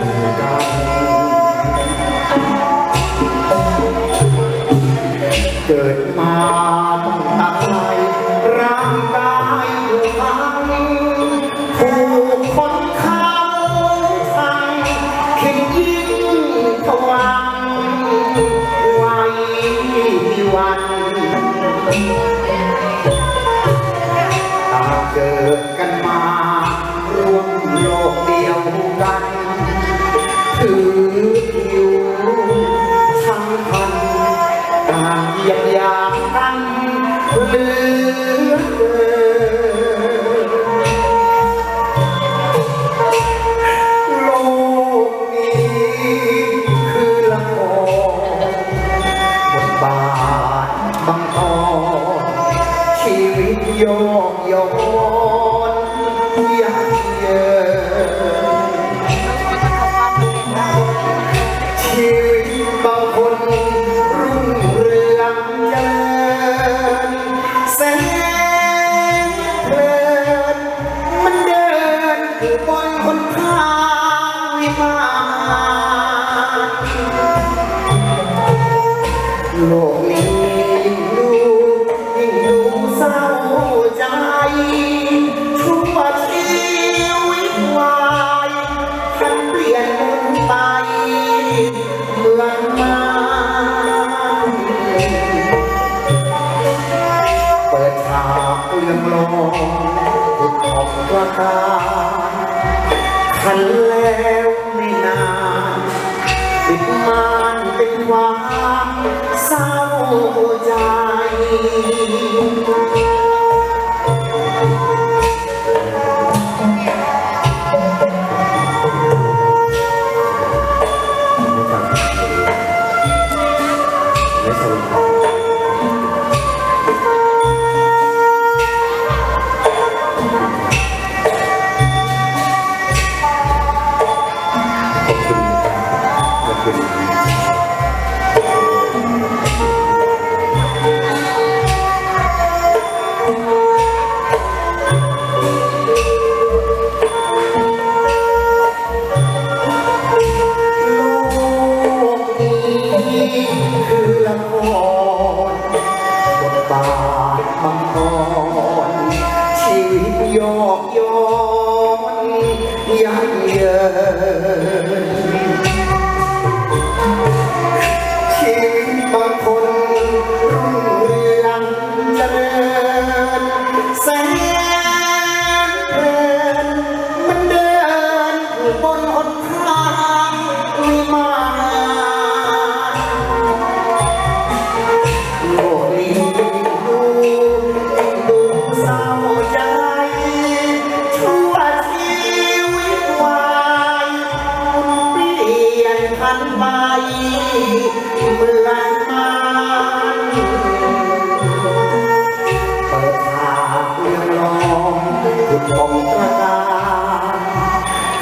God. ชีวิตโยกโยน โลกนี้ยิ่งดูยิ่งดูเศร้าใจชั่วชีวิตวายฉันเปลี่ยนไปเหมือนมาเปิดฉากเรื่องลองผุดออกประการคันแล้วไม่นานปิดมานเป็นความ เศร้าใจ ยั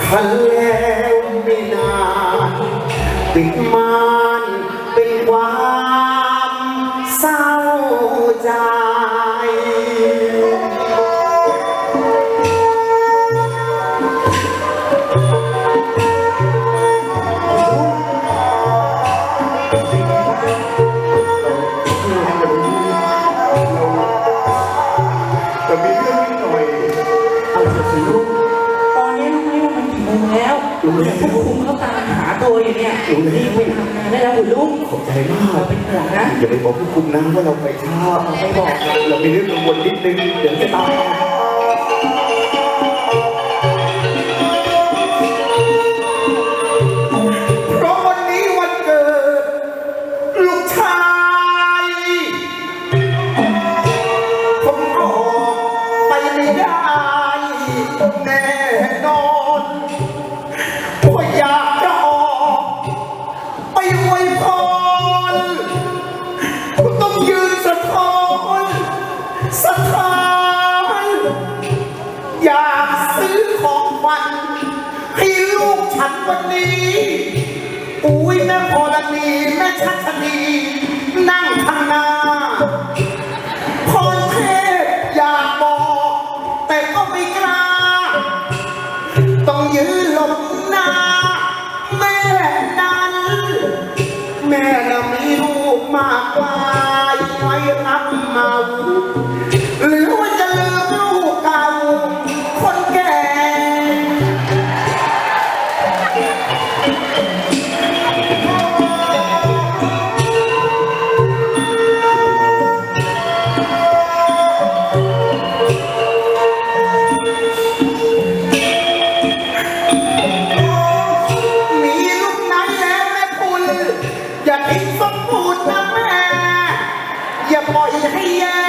คันแล้วไม่นานปิดมานเป็นความเศร้าใจ จะมีเรื่องนิดหน่อยเอาเถอะสิลูก แล้วลูกผู้คุมเขาตามหาตัวอยู่เนี่ยรีบไปทำงานได้แล้วคุณลูกขอบใจมากเราเป็นห่วงนะ อย่าไปบอกผู้คุมนะว่าเราไปช้าไม่บอกนะเรามีเรื่องกังวลนิดนึง เดี๋ยวจะตาม วันนี้ อุ้ยแม่พรณีแม่ชัชนีนั่งทางหน้า อย่าทิ้งสมบูรณ์นะแม่ อย่าปล่อยให้แย่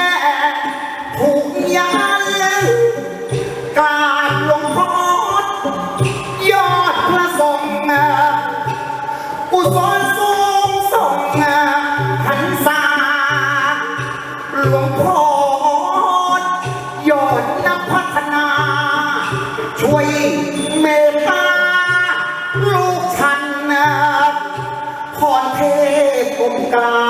ผูกยานเกาบลงพอดยอดกระสงฆ์อุศล টাকা